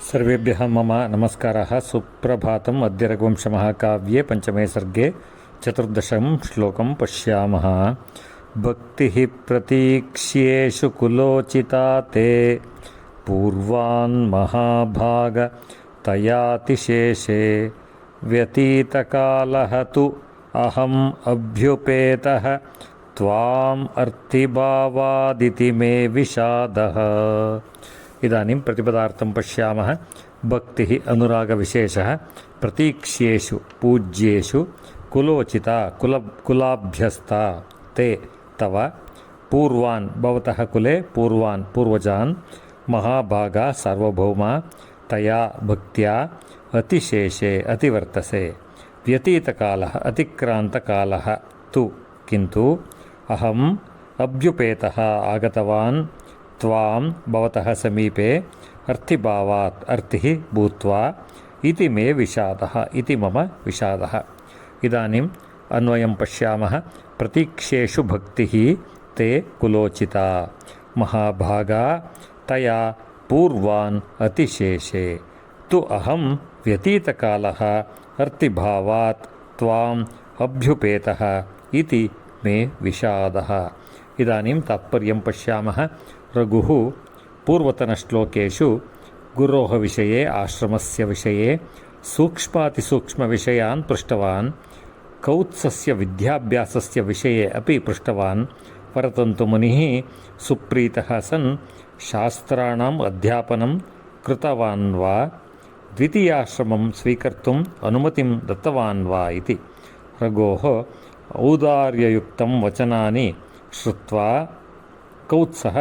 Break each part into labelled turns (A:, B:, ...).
A: सर्वेभ्यः मम नमस्कारः। सुप्रभातम्। अद्य रघुवंशमहाकाव्ये पञ्चमे सर्गे चतुर्दशं श्लोकं पश्यामः। भक्तिः प्रतीक्ष्येषु कुलोचिता ते। पूर्वान् तयातिशेषे। व्यतीतकालः तु अहम् अभ्युपेतः। त्वाम् अर्थिभावादिति मे विषादः। ಇದಾನಿಂ ಪ್ರತಿಪದಾರ್ಥಂ ಪಶ್ಯಾಮಃ ಭಕ್ತಿ ಅನುರಾಗವಿಶೇಷ ಪ್ರತೀಕ್ಷ್ಯು ಪೂಜ್ಯು ಕುಲೋಚಿತ ಕುಲ ಕುಲಾಭ್ಯಸ್ತ ತೇ ತವ ಪೂರ್ವಾನ್ ಭವತಃ ಕುಲೆ ಪೂರ್ವಾನ್ ಪೂರ್ವಜಾನ್ ಮಹಾಭಾಗ ಸಾರ್ವಭೌಮ ತಯಾ ಭಕ್ತಿಯ ಅತಿಶೇಷೆ ಅತಿವರ್ತಸೆ ವ್ಯತೀತ ಕಾಲ ಅತಿಕ್ರಾಂತ ಕಾಲ ತು ಕಿಂತು ಅಹಂ ಅಭ್ಯುಪೇತ ಆಗತವಾನ್ त्वां भवतः समीपे अर्थिभावात् अर्थिः भूत्वा इति मे विषादः इति मम विषादः। इदानीम् अन्वयं पश्यामः। प्रतीक्षेषु भक्तिः ते कुलोचिता। महाभागा तया पूर्वान् अतिशेषे। तु अहं व्यतीतकालः अर्थिभावात् त्वाम् अभ्युपेतः इति मे विषादः। इदानीं तात्पर्यं पश्यामः। रघुः पूर्वतनश्लोकेषु गुरोः विषये आश्रमस्य विषये सूक्ष्मातिसूक्ष्मविषयान् पृष्टवान् कौत्सस्य विद्याभ्यासस्य विषये अपि पृष्टवान् परन्तु मुनिः सुप्रीतः सन् शास्त्राणाम् अध्यापनं कृतवान् वा द्वितीयाश्रमं स्वीकर्तुम् अनुमतिं दत्तवान् वा इति रघोः औदार्ययुक्तं वचनानि श्रुत्वा कौत्सः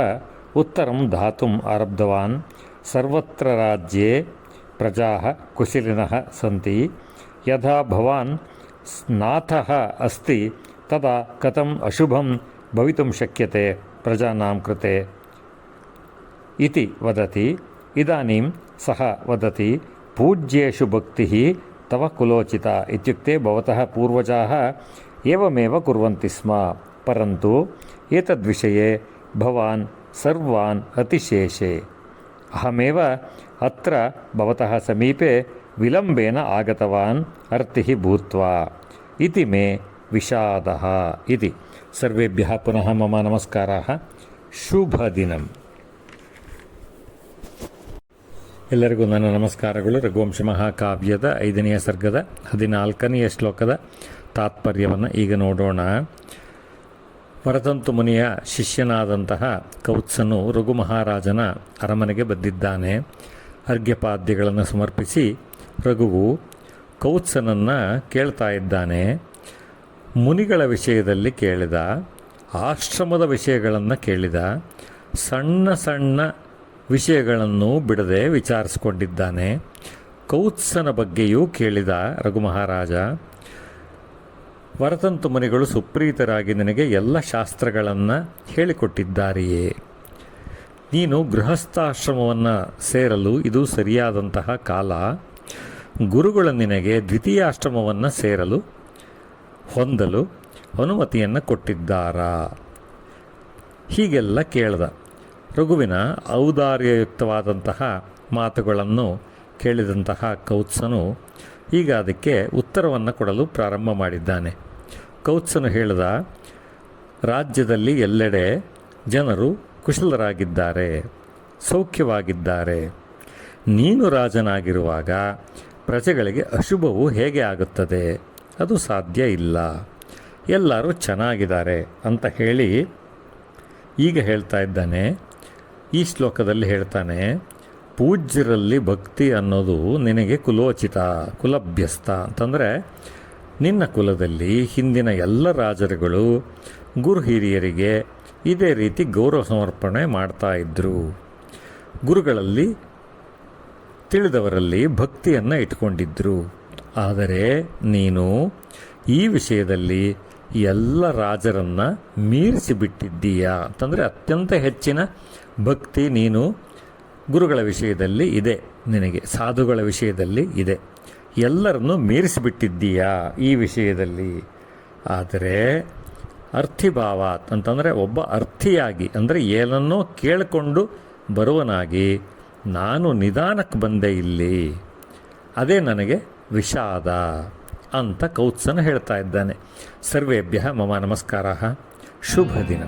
A: उत्तरं दातुम् आरब्धवान्। सर्वत्र राज्ये प्रजाः कुशलिनः सन्ति। यदा भवान् नाथः अस्ति, तदा कथम् अशुभं भवितुं शक्यते प्रजानां कृते? इति वदति। इदानीं सः वदति, पूज्येषु भक्तिः तव कुलोचिता इत्युक्ते भवतः पूर्वजाः एवमेव कुर्वन्ति स्म। परन्तु एतद्विषये भवान् ಸರ್ವಾನ್ ಅತಿಶೇಷೆ. ಅಹಮೇವ ಅತ್ರ ಭವತಃ ಸಮೀಪೆ ವಿಲಂಬೇನ ಆಗತವಾನ್ ಅರ್ತಿ ಭೂತ್ವಾ. ಇತಿ ಮೇ ವಿಷಾದ ಇತಿ. ಸರ್ವೇಭ್ಯ ಪುನಃ ಮಮ ನಮಸ್ಕಾರ. ಶುಭದಿನ ಎಲ್ಲರಿಗೂ ನನ್ನ ನಮಸ್ಕಾರಗಳು. ರಘುವಂಶ ಮಹಾಕಾವ್ಯದ ಐದನೆಯ ಸರ್ಗದ ಹದಿನಾಲ್ಕನೆಯ ಶ್ಲೋಕದ ತಾತ್ಪರ್ಯವನ್ನು ಈಗ ನೋಡೋಣ. ವರತಂತು ಮುನಿಯ ಶಿಷ್ಯನಾದಂತಹ ಕೌತ್ಸನು ರಘು ಮಹಾರಾಜನ ಅರಮನೆಗೆ ಬಂದಿದ್ದಾನೆ. ಅರ್ಘ್ಯಪಾದ್ಯಗಳನ್ನು ಸಮರ್ಪಿಸಿ ರಘುವು ಕೌತ್ಸನನ್ನು ಕೇಳ್ತಾ ಇದ್ದಾನೆ. ಮುನಿಗಳ ವಿಷಯದಲ್ಲಿ ಕೇಳಿದ, ಆಶ್ರಮದ ವಿಷಯಗಳನ್ನು ಕೇಳಿದ, ಸಣ್ಣ ಸಣ್ಣ ವಿಷಯಗಳನ್ನು ಬಿಡದೆ ವಿಚಾರಿಸಿಕೊಂಡಿದ್ದಾನೆ. ಕೌತ್ಸನ ಬಗ್ಗೆಯೂ ಕೇಳಿದ ರಘು ಮಹಾರಾಜ ವರತಂತು ಮುನಿಗಳು ಸುಪ್ರೀತರಾಗಿ ನಿನಗೆ ಎಲ್ಲ ಶಾಸ್ತ್ರಗಳನ್ನು ಹೇಳಿಕೊಟ್ಟಿದ್ದಾರೆಯೇ? ನೀನು ಗೃಹಸ್ಥಾಶ್ರಮವನ್ನು ಸೇರಲು ಇದು ಸರಿಯಾದಂತಹ ಕಾಲ. ಗುರುಗಳು ನಿನಗೆ ದ್ವಿತೀಯಾಶ್ರಮವನ್ನು ಸೇರಲು, ಹೊಂದಲು ಅನುಮತಿಯನ್ನು ಕೊಟ್ಟಿದ್ದಾರಾ? ಹೀಗೆಲ್ಲ ಕೇಳ್ದ. ರಘುವಿನ ಔದಾರ್ಯಯುಕ್ತವಾದಂತಹ ಮಾತುಗಳನ್ನು ಕೇಳಿದಂತಹ ಕೌತ್ಸನು ಈಗ ಅದಕ್ಕೆ ಉತ್ತರವನ್ನು ಕೊಡಲು ಪ್ರಾರಂಭ ಮಾಡಿದ್ದಾನೆ. ಕೌತ್ಸನು ಹೇಳಿದ, ರಾಜ್ಯದಲ್ಲಿ ಎಲ್ಲೆಡೆ ಜನರು ಕುಶಲರಾಗಿದ್ದಾರೆ, ಸೌಖ್ಯವಾಗಿದ್ದಾರೆ. ನೀನು ರಾಜನಾಗಿರುವಾಗ ಪ್ರಜೆಗಳಿಗೆ ಅಶುಭವು ಹೇಗೆ ಆಗುತ್ತದೆ? ಅದು ಸಾಧ್ಯ ಇಲ್ಲ. ಎಲ್ಲರೂ ಚೆನ್ನಾಗಿದ್ದಾರೆ ಅಂತ ಹೇಳಿ ಈಗ ಹೇಳ್ತಾ ಇದ್ದಾನೆ. ಈ ಶ್ಲೋಕದಲ್ಲಿ ಹೇಳ್ತಾನೆ, ಪೂಜ್ಯರಲ್ಲಿ ಭಕ್ತಿ ಅನ್ನೋದು ನಿನಗೆ ಕುಲೋಚಿತ ಕುಲಭ್ಯಸ್ತ ಅಂತಂದರೆ ನಿನ್ನ ಕುಲದಲ್ಲಿ ಹಿಂದಿನ ಎಲ್ಲ ರಾಜರುಗಳು ಗುರು ಹಿರಿಯರಿಗೆ ಇದೇ ರೀತಿ ಗೌರವ ಸಮರ್ಪಣೆ ಮಾಡ್ತಾ ಇದ್ದರು ಗುರುಗಳಲ್ಲಿ ತಿಳಿದವರಲ್ಲಿ ಭಕ್ತಿಯನ್ನು ಇಟ್ಕೊಂಡಿದ್ದರು ಆದರೆ ನೀನು ಈ ವಿಷಯದಲ್ಲಿ ಎಲ್ಲ ರಾಜರನ್ನು ಮೀರಿಸಿಬಿಟ್ಟಿದ್ದೀಯಾ? ಅಂತಂದರೆ ಅತ್ಯಂತ ಹೆಚ್ಚಿನ ಭಕ್ತಿ ನೀನು ಗುರುಗಳ ವಿಷಯದಲ್ಲಿ ಇದೆ. ನಿನಗೆ ಸಾಧುಗಳ ವಿಷಯದಲ್ಲಿ ಇದೆ. ಎಲ್ಲರನ್ನು ಮೀರಿಸಿಬಿಟ್ಟಿದ್ದೀಯಾ ಈ ವಿಷಯದಲ್ಲಿ? ಆದರೆ ಅರ್ಥಿಭಾವ ಅಂತಂದರೆ ಒಬ್ಬ ಅರ್ಥಿಯಾಗಿ, ಅಂದರೆ ಏನನ್ನೋ ಕೇಳಿಕೊಂಡು ಬರುವನಾಗಿ ನಾನು ನಿಧಾನಕ್ಕೆ ಬಂದೆ ಇಲ್ಲಿ. ಅದೇ ನನಗೆ ವಿಷಾದ ಅಂತ ಕೌತ್ಸನ ಹೇಳ್ತಾ ಇದ್ದಾನೆ. ಸರ್ವೇಭ್ಯ ಮಮ ನಮಸ್ಕಾರ. ಶುಭ ದಿನ.